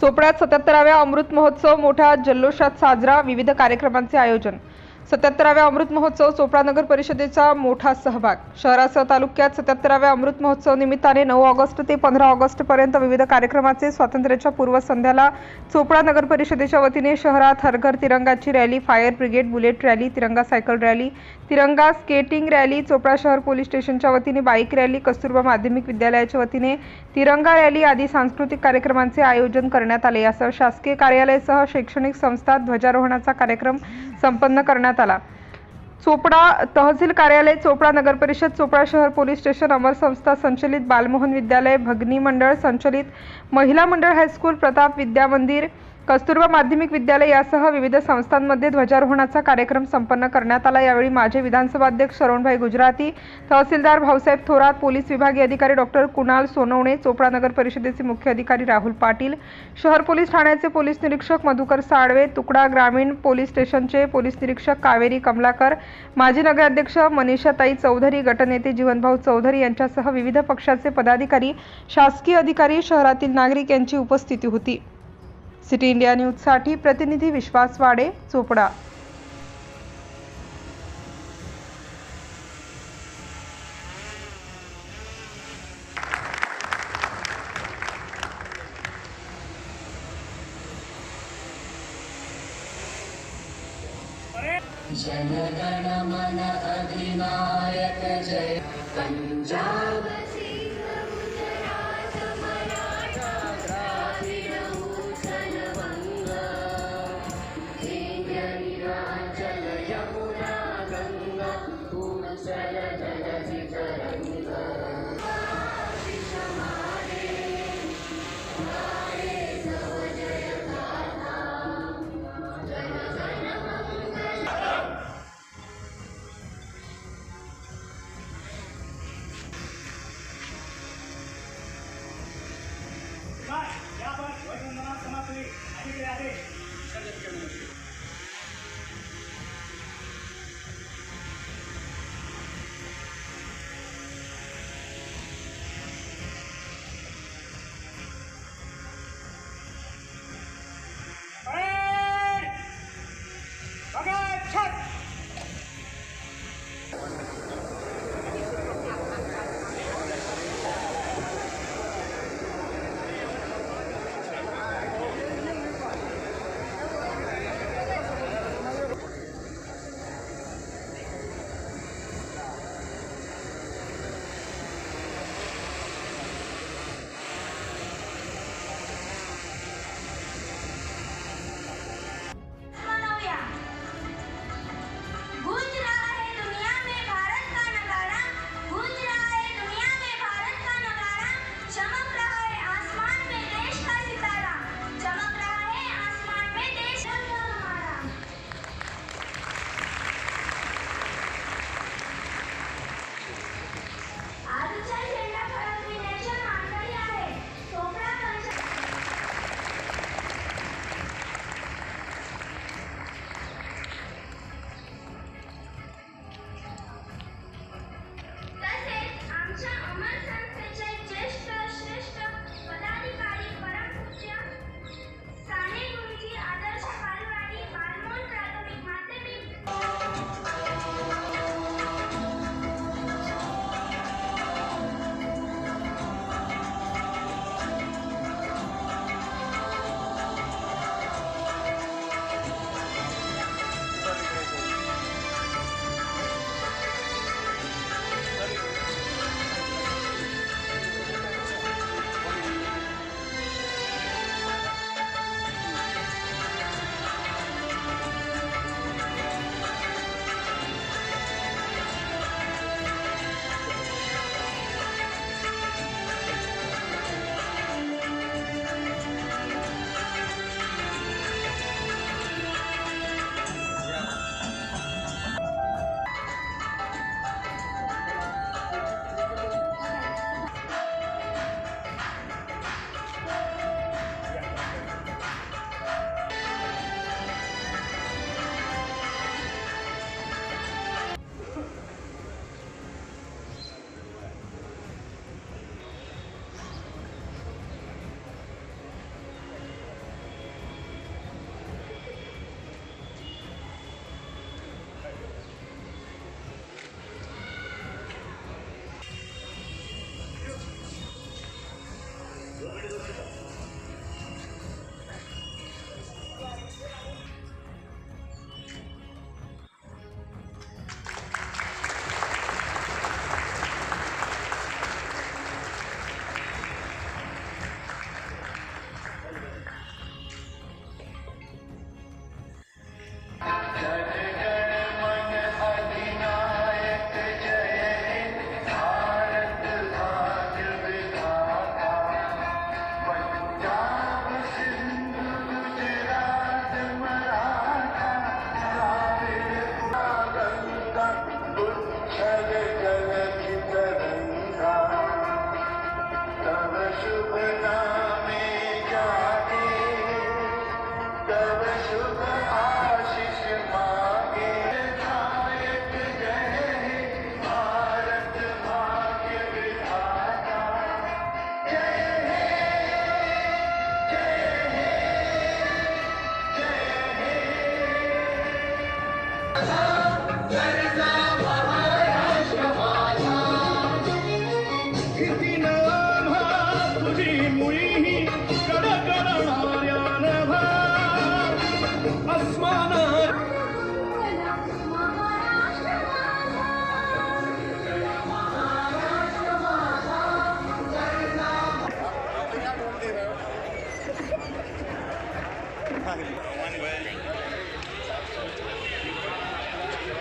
चोपड्यात सत्याहत्तराव्या अमृत महोत्सव मोठ्या जल्लोषात साजरा. विविध कार्यक्रमांचे आयोजन. सत्याहत्तराव्या अमृत महोत्सव चोपडा नगर परिषदेचा मोठा सहभाग. शहरासह तालुक्यात सत्याहत्तराव्या अमृत महोत्सव निमित्ताने नऊ ऑगस्ट ते पंधरा ऑगस्ट पर्यंत विविध कार्यक्रमाचे स्वातंत्र्याच्या पूर्वसंध्याला चोपडा नगर परिषदेच्या वतीने शहरात हरघर तिरंगाची rally fire brigade bullet rally तिरंगा सायकल रॅली तिरंगा स्केटिंग रॅली चोपडा शहर पोलीस स्टेशनच्या वतीने बाईक रॅली कस्तुरबा माध्यमिक विद्यालयाच्या वतीने तिरंगा रॅली आदी सांस्कृतिक कार्यक्रमांचे आयोजन करण्यात आले. यासह शासकीय कार्यालयासह शैक्षणिक संस्था ध्वजारोहणाचा कार्यक्रम संपन्न करण्यात आला. चोपडा तहसील कार्यालय चोपडा नगर परिषद चोपडा शहर पोलीस स्टेशन अमर संस्था संचलित बालमोहन विद्यालय भगनी मंडळ संचलित महिला मंडळ हायस्कूल प्रताप विद्या मंदिर कस्तुरबा माध्यमिक विद्यालय यासह विविध संस्थांमध्ये ध्वजारोहणाचा कार्यक्रम संपन्न करण्यात आला. यावेळी माजी विधानसभा अध्यक्ष शरणभाई गुजराती तहसीलदार भाऊसाहेब थोरात पोलीस विभागीय अधिकारी डॉक्टर कुणाल सोनवणे चोपडा नगर परिषदेचे मुख्य अधिकारी राहुल पाटील शहर पोलीस ठाण्याचे पोलीस निरीक्षक मधुकर साळवे तुकडा ग्रामीण पोलीस स्टेशनचे पोलीस निरीक्षक कावेरी कमलाकर माजी नगराध्यक्ष मनीषाताई चौधरी गटनेते जीवनभाऊ चौधरी यांच्यासह विविध पक्षाचे पदाधिकारी शासकीय अधिकारी शहरातील नागरिक यांची उपस्थिती होती. सिटी इंडिया न्यूजसाठी प्रतिनिधी विश्वास वाडे चोपडा. यावर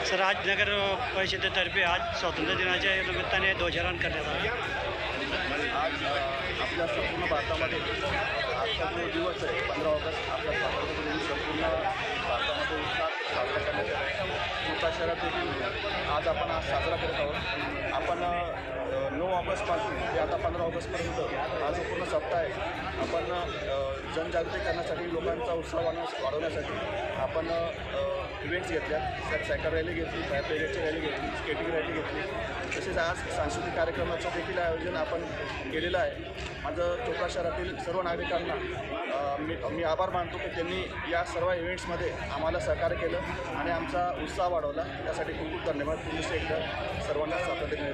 सर आज नगर परिषदेतर्फे आज स्वातंत्र्य दिनाच्या निमित्ताने ध्वजारोहण करण्यात आलं. आज आपल्या संपूर्ण भारतामध्ये आज दिवस आहे पंधरा ऑगस्ट आपल्या स्वातंत्र्य संपूर्ण येतो शहरात देखील आज आपण आज साजरा करत आहोत. आपण नऊ ऑगस्टपासून ते आता पंधरा ऑगस्टपर्यंत हा जो पूर्ण सप्ताह आहे. आपण जनजागृती करण्यासाठी लोकांचा उत्साह वाढवण्यास वाढवण्यासाठी आपण इव्हेंट्स घेतल्या. त्यात सायकल रॅली घेतली फायर ब्रिगेडची रॅली घेतली स्केटिंग रॅली घेतली. तसेच आज सांस्कृतिक कार्यक्रमाचं देखील आयोजन आपण केलेलं आहे. माझं चोपडा शहरातील सर्व नागरिकांना मी मी आभार मानतो की त्यांनी या सर्व इव्हेंट्समध्ये आम्हाला सहकार्य केलं आणि आमचा उत्साह वाढवला. त्यासाठी खूप खूप धन्यवाद. तुम्ही एकदा सर्वांना स्वातंत्र्य